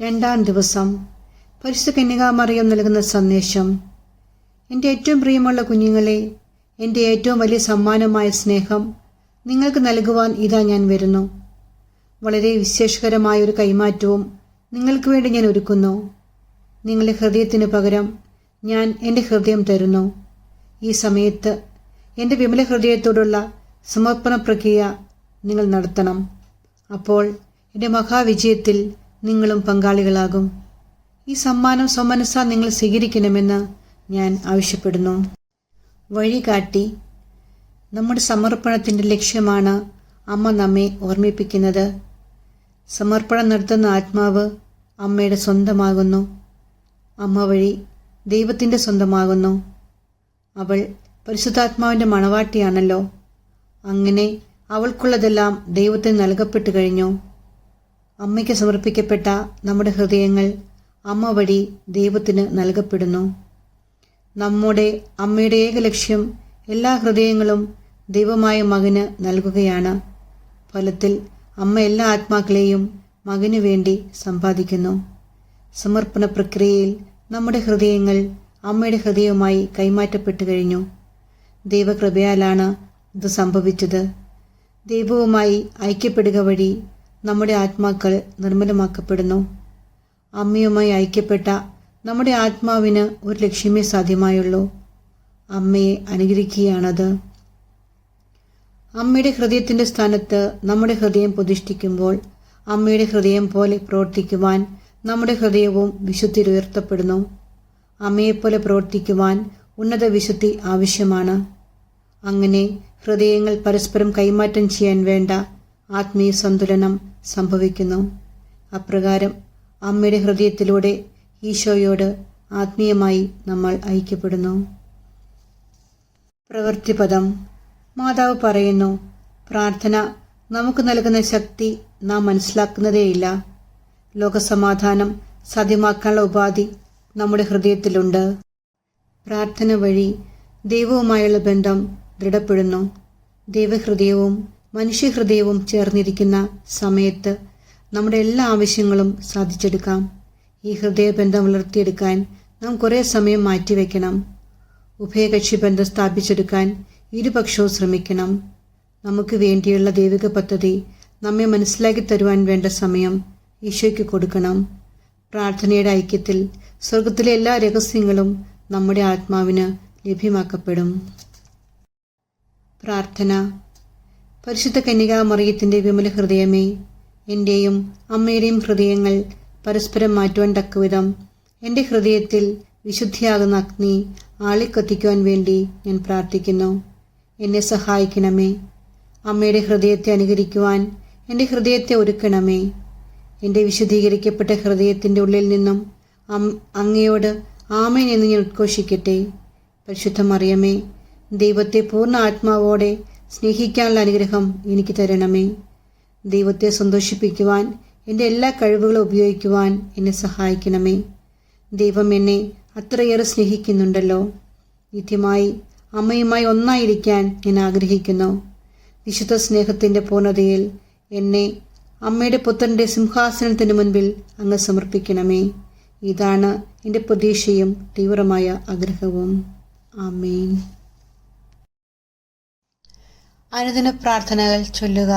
രണ്ടാം ദിവസം പരിശുദ്ധ കന്യകാമറിയം നൽകുന്ന സന്ദേശം. എന്റെ ഏറ്റവും പ്രിയമുള്ള കുഞ്ഞുങ്ങളെ എന്റെ ഏറ്റവും വലിയ സമ്മാനമായ സ്നേഹം നിങ്ങൾക്ക് നൽകുവാൻ ഇതാ ഞാൻ വരുന്നു. വളരെ വിശേഷകരമായ ഒരു കൈമാറ്റവും നിങ്ങൾക്ക് വേണ്ടി ഞാൻ ഒരുക്കുന്നു. നിങ്ങളുടെ ഹൃദയത്തിന് പകരം ഞാൻ എന്റെ ഹൃദയം തരുന്നു. ഈ സമയത്ത് എന്റെ വിമല ഹൃദയത്തോടുള്ള സമർപ്പണ പ്രക്രിയ നിങ്ങൾ നടത്തണം. അപ്പോൾ എന്റെ മഹാവിജയത്തിൽ നിങ്ങളും പങ്കാളികളാകും. ഈ സമ്മാനം സ്വമനസ നിങ്ങൾ സ്വീകരിക്കണമെന്ന് ഞാൻ ആവശ്യപ്പെടുന്നു. വഴികാട്ടി നമ്മുടെ സമർപ്പണത്തിന്റെ ലക്ഷ്യമാണ് അമ്മ നമ്മെ ഓർമ്മിപ്പിക്കുന്നത്. സമർപ്പണം നടത്തുന്ന ആത്മാവ് അമ്മയുടെ സ്വന്തമാകുന്നു. അമ്മ വഴി ദൈവത്തിന്റെ സ്വന്തമാകുന്നു. അവൾ പരിശുദ്ധാത്മാവിന്റെ മണവാട്ടിയാണല്ലോ. അങ്ങനെ അവൾക്കുള്ളതെല്ലാം ദൈവത്തിന് നൽകപ്പെട്ടു കഴിഞ്ഞു. അമ്മയ്ക്ക് സമർപ്പിക്കപ്പെട്ട നമ്മുടെ ഹൃദയങ്ങൾ അമ്മ വഴി ദൈവത്തിന് നൽകപ്പെടുന്നു. നമ്മുടെ അമ്മയുടെ ഏക ലക്ഷ്യം എല്ലാ ഹൃദയങ്ങളും ദൈവമായ മകന് നൽകുകയാണ്. ഫലത്തിൽ അമ്മ എല്ലാ ആത്മാക്കളെയും മകനു വേണ്ടി സമ്പാദിക്കുന്നു. സമർപ്പണ പ്രക്രിയയിൽ നമ്മുടെ ഹൃദയങ്ങൾ അമ്മയുടെ ഹൃദയവുമായി കൈമാറ്റപ്പെട്ടു കഴിഞ്ഞു. ദൈവകൃപയാലാണ് ഇത് സംഭവിച്ചത്. ദൈവവുമായി ഐക്യപ്പെടുക വഴി നമ്മുടെ ആത്മാക്കൾ നിർമ്മലമാക്കപ്പെടുന്നു. അമ്മയുമായി ഐക്യപ്പെട്ട നമ്മുടെ ആത്മാവിന് ഒരു ലക്ഷ്യമേ സാധ്യമായുള്ളൂ. അമ്മയെ അനുഗ്രഹിക്കുകയാണത്. അമ്മയുടെ ഹൃദയത്തിന്റെ സ്ഥാനത്ത് നമ്മുടെ ഹൃദയം പ്രതിഷ്ഠിക്കുമ്പോൾ അമ്മയുടെ ഹൃദയം പോലെ പ്രവർത്തിക്കുവാൻ നമ്മുടെ ഹൃദയവും വിശുദ്ധിയിൽ ഉയർത്തപ്പെടുന്നു. അമ്മയെപ്പോലെ പ്രവർത്തിക്കുവാൻ ഉന്നത വിശുദ്ധി ആവശ്യമാണ്. അങ്ങനെ ഹൃദയങ്ങൾ പരസ്പരം കൈമാറ്റം ചെയ്യാൻ വേണ്ട ആത്മീയ സന്തുലനം സംഭവിക്കുന്നു. അപ്രകാരം അമ്മയുടെ ഹൃദയത്തിലൂടെ ഈശോയോട് ആത്മീയമായി നമ്മൾ ഐക്യപ്പെടുന്നു. പ്രവൃത്തിപദം. മാതാവ് പറയുന്നു പ്രാർത്ഥന നമുക്ക് നൽകുന്ന ശക്തി നാം മനസ്സിലാക്കുന്നതേയില്ല. ലോകസമാധാനം സാധ്യമാക്കാനുള്ള ഉപാധി നമ്മുടെ ഹൃദയത്തിലുണ്ട്. പ്രാർത്ഥന വഴി ദൈവവുമായുള്ള ബന്ധം ദൃഢപ്പെടുന്നു. ദൈവഹൃദയവും മനുഷ്യഹൃദയവും ചേർന്നിരിക്കുന്ന സമയത്ത് നമ്മുടെ എല്ലാ ആവശ്യങ്ങളും സാധിച്ചെടുക്കാം. ഈ ഹൃദയബന്ധം വളർത്തിയെടുക്കാൻ നാം കുറേ സമയം മാറ്റിവെക്കണം. ഉഭയകക്ഷി ബന്ധം സ്ഥാപിച്ചെടുക്കാൻ ഇരുപക്ഷവും ശ്രമിക്കണം. നമുക്ക് വേണ്ടിയുള്ള ദൈവിക പദ്ധതി നമ്മെ മനസ്സിലാക്കി തരുവാൻ വേണ്ട സമയം ഈശോയ്ക്ക് കൊടുക്കണം. പ്രാർത്ഥനയുടെ ഐക്യത്തിൽ സ്വർഗത്തിലെ എല്ലാ രഹസ്യങ്ങളും നമ്മുടെ ആത്മാവിന് ലഭ്യമാക്കപ്പെടും. പ്രാർത്ഥന പരിശുദ്ധ കന്യക മറിയത്തിന്റെ വിമല ഹൃദയമേ എന്റെയും അമ്മയുടെയും ഹൃദയങ്ങൾ പരസ്പരം മാറ്റുവാൻ തക്കവിധം എന്റെ ഹൃദയത്തിൽ വിശുദ്ധിയാകുന്ന അഗ്നി ആളിക്കത്തിക്കുവാൻ വേണ്ടി ഞാൻ പ്രാർത്ഥിക്കുന്നു. എന്നെ സഹായിക്കണമേ. അമ്മയുടെ ഹൃദയത്തെ അനുകരിക്കുവാൻ എന്റെ ഹൃദയത്തെ ഒരുക്കണമേ. എന്റെ വിശുദ്ധീകരിക്കപ്പെട്ട ഹൃദയത്തിന്റെ ഉള്ളിൽ നിന്നും അങ്ങയോട് ആമേൻ എന്ന് ഞാൻ ഉദ്ഘോഷിക്കട്ടെ. പരിശുദ്ധമറിയമേ ദൈവത്തെ പൂർണ ആത്മാവോടെ സ്നേഹിക്കാനുള്ള അനുഗ്രഹം എനിക്ക് തരണമേ. ദൈവത്തെ സന്തോഷിപ്പിക്കുവാൻ എന്റെ എല്ലാ കഴിവുകളും ഉപയോഗിക്കുവാൻ എന്നെ സഹായിക്കണമേ. ദൈവം എന്നെ അത്രയേറെ സ്നേഹിക്കുന്നുണ്ടല്ലോ. നിത്യമായി അമ്മയുമായി ഒന്നായിരിക്കാൻ ഞാൻ ആഗ്രഹിക്കുന്നു. വിശുദ്ധ സ്നേഹത്തിന്റെ പൂർണതയിൽ എന്നെ അമ്മയുടെ പുത്രന്റെ സിംഹാസനത്തിന് മുൻപിൽ അങ്ങ് സമർപ്പിക്കണമേ. ഇതാണ് എന്റെ പ്രതീക്ഷയും തീവ്രമായ ആഗ്രഹവും. ആമേൻ. അനുദിന പ്രാർത്ഥനകൾ ചൊല്ലുക.